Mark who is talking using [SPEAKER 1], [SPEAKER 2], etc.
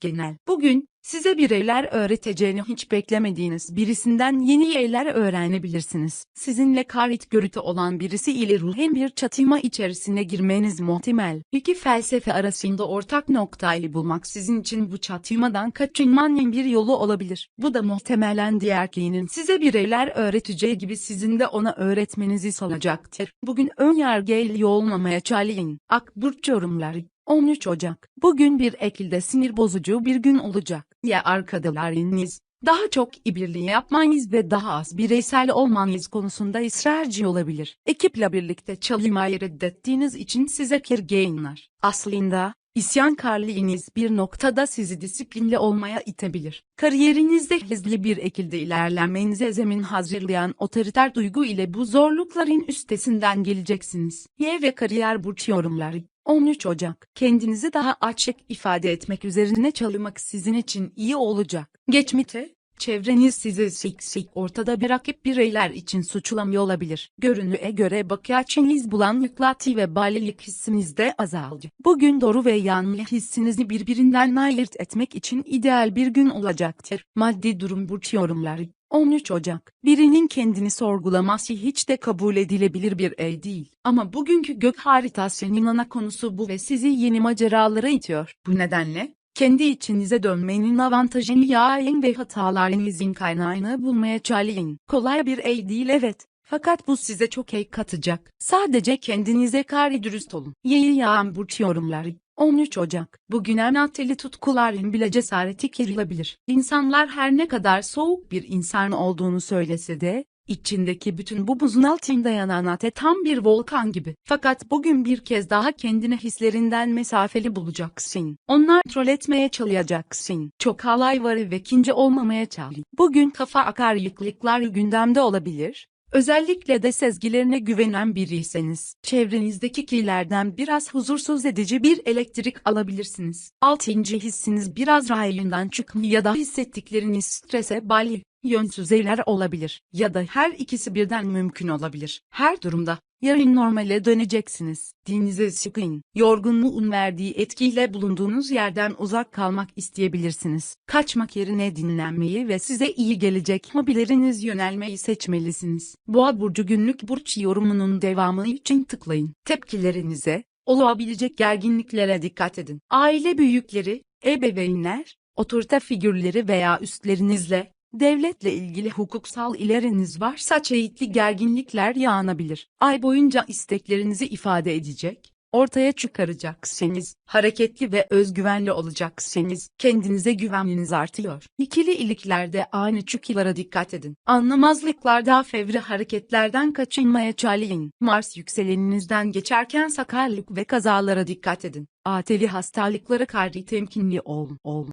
[SPEAKER 1] Genel. Bugün size bireyler öğreteceğini hiç beklemediğiniz birisinden yeni şeyler öğrenebilirsiniz. Sizinle karit görütü olan birisi ile ruhen bir çatışma içerisine girmeniz muhtemel. İki felsefe arasında ortak noktayı bulmak sizin için bu çatışmadan kaçınmanın bir yolu olabilir. Bu da muhtemelen diğer kişinin size bireyler öğreteceği gibi sizin de ona öğretmenizi sağlayacaktır. Bugün ön yargıyla olmamaya çalışın. Akburç yorumları 13 Ocak. Bugün bir ekilde sinir bozucu bir gün olacak. Ya arkadaşlarınız daha çok birliği yapmanız ve daha az bireysel olmanız konusunda ısrarcı olabilir. Ekiple birlikte çalışmayı reddettiğiniz için size kirgeyinler. Aslında İsyankarlığınız bir noktada sizi disiplinli olmaya itebilir. Kariyerinizde hızlı bir şekilde ilerlemenize zemin hazırlayan otoriter duygu ile bu zorlukların üstesinden geleceksiniz. Y ve kariyer burç yorumları 13 Ocak. Kendinizi daha açık ifade etmek üzerine çalışmak sizin için iyi olacak. Geçmişte, çevreniz sizi sik sik ortada bırakıp bireyler için suçlamıyor olabilir. Görünüye göre bakı açınız bulanıklatı ve bağlılık hissiniz de azaldı. Bugün doğru ve yanlış hissinizi birbirinden ayırt etmek için ideal bir gün olacaktır. Maddi durum burç yorumları 13 Ocak. Birinin kendini sorgulaması hiç de kabul edilebilir bir el değil. Ama bugünkü gök haritasının ana konusu bu ve sizi yeni maceralara itiyor. Bu nedenle, kendi içinize dönmenin avantajını yayın ve hatalarınızın kaynağını bulmaya çalışın. Kolay bir el değil evet. Fakat bu size çok ek katacak. Sadece kendinize kari dürüst olun. Yayı yağan burç yorumları. 13 Ocak. Bugün anahtarlı tutkuların bile cesareti kırılabilir. İnsanlar her ne kadar soğuk bir insan olduğunu söylese de, içindeki bütün bu buzun altında yanan ate tam bir volkan gibi. Fakat bugün bir kez daha kendine hislerinden mesafeli bulacaksın. Onlar troll etmeye çalışacaksın. Çok halay var ve ikinci olmamaya çalış. Bugün kafa akaryıklıklar gündemde olabilir. Özellikle de sezgilerine güvenen biriyseniz, çevrenizdeki kişilerden biraz huzursuz edici bir elektrik alabilirsiniz. Altıncı hissiniz biraz rayından çıkma ya da hissettikleriniz strese bağlı, yönsüz şeyler olabilir ya da her ikisi birden mümkün olabilir. Her durumda, yarın normale döneceksiniz. Dinize sıkın. Yorgunluğun verdiği etkiyle bulunduğunuz yerden uzak kalmak isteyebilirsiniz. Kaçmak yerine dinlenmeyi ve size iyi gelecek hobileriniz yönelmeyi seçmelisiniz. Boğa burcu günlük burç yorumunun devamı için tıklayın. Tepkilerinize, olabilecek gerginliklere dikkat edin. Aile büyükleri, ebeveynler, otorite figürleri veya üstlerinizle, Devletle ilgili hukuksal ileriniz varsa çeşitli gerginlikler yağanabilir. Ay boyunca isteklerinizi ifade edecek, ortaya çıkaracaksınız, hareketli ve özgüvenli olacaksınız, kendinize güveniniz artıyor. İkili iliklerde aynı çukilara dikkat edin. Anlamazlıklarda fevri hareketlerden kaçınmaya çalışın. Mars yükseleninizden geçerken sakarlık ve kazalara dikkat edin. Ateli hastalıklara karşı temkinli olun. olun.